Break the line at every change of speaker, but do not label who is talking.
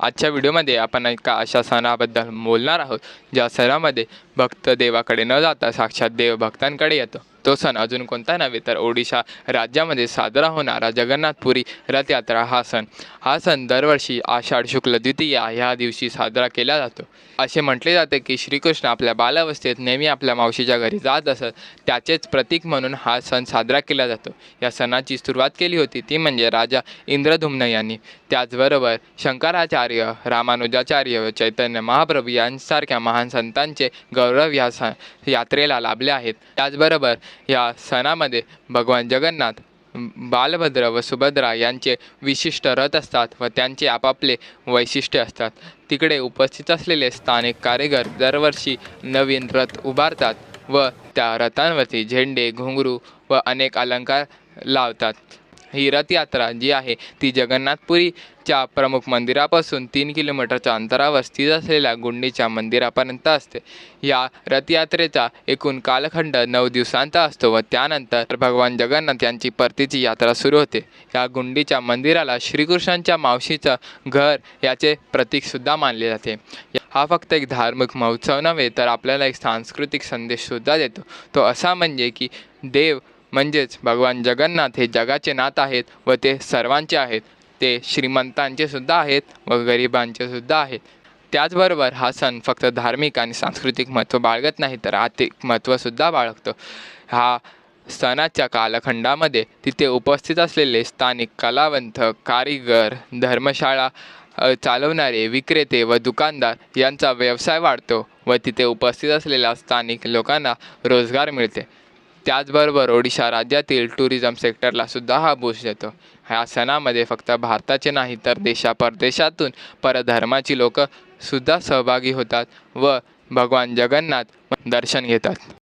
आजच्या व्हिडिओमध्ये आपण एका अशा सणाबद्दल बोलणार आहोत ज्या सणामध्ये भक्त देवाकडे न जाता साक्षात देव भक्तांकडे येतो. तो सण अजून कोणता नव्हे तर ओडिशा राज्यामध्ये साजरा होणारा जगन्नाथपुरी रथयात्रा हा सण. हा सण दरवर्षी आषाढ शुक्ल द्वितीया ह्या दिवशी साजरा केला जातो. असे म्हटले जाते की श्रीकृष्ण आपल्या बालावस्थेत नेहमी आपल्या मावशीच्या घरी जात असत त्याचेच प्रतीक म्हणून हा सण साजरा केला जातो. या सणाची सुरुवात केली होती ती म्हणजे राजा इंद्रधुम्न यांनी. त्याचबरोबर शंकराचार्य रामानुजाचार्य व चैतन्य महाप्रभू यांसारख्या महान संतांचे गौरव या स यात्रेला लाभले आहेत. त्याचबरोबर या सणामध्ये भगवान जगन्नाथ बालभद्र व सुभद्रा यांचे विशिष्ट रथ असतात व त्यांचे आपापले वैशिष्ट्य असतात. तिकडे उपस्थित असलेले स्थानिक कारेगर दरवर्षी नवीन रथ उभारतात व त्या रथांवरती झेंडे घुंगरू व अनेक अलंकार लावतात. ही रथयात्रा जी आहे ती जगन्नाथपुरीच्या प्रमुख मंदिरापासून तीन किलोमीटरच्या अंतरावर स्थित असलेल्या गुंडीच्या मंदिरापर्यंत असते. या रथयात्रेचा एकूण कालखंड नऊ दिवसांचा असतो व त्यानंतर भगवान जगन्नाथ यांची परतीची यात्रा सुरू होते. या गुंडीच्या मंदिराला श्रीकृष्णांच्या मावशीचं घर याचे प्रतीकसुद्धा मानले जाते. हा फक्त एक धार्मिक महोत्सव नव्हे तर आपल्याला एक सांस्कृतिक संदेशसुद्धा देतो. तो असा म्हणजे की देव म्हणजेच भगवान जगन्नाथ हे जगाचे नाथ आहेत व ते सर्वांचे आहेत. ते श्रीमंतांचे सुद्धा आहेत व गरिबांचे सुद्धा आहेत. त्याचबरोबर हा सण फक्त धार्मिक आणि सांस्कृतिक महत्त्व बाळगत नाही तर आर्थिक महत्त्वसुद्धा बाळगतो. हा सणाच्या कालखंडामध्ये तिथे उपस्थित असलेले स्थानिक कलावंत कारीगर धर्मशाळा चालवणारे विक्रेते व दुकानदार यांचा व्यवसाय वाढतो व तिथे उपस्थित असलेल्या स्थानिक लोकांना रोजगार मिळते. त्याचबरोबर ओडिशा राज्यातील टुरिझम सेक्टरला सुद्धा हा बूस्ट देतो. ह्या सणामध्ये फक्त भारताचे नाही तर देशा परदेशातून परधर्माची लोक सुद्धा सहभागी होतात व भगवान जगन्नाथ दर्शन घेतात.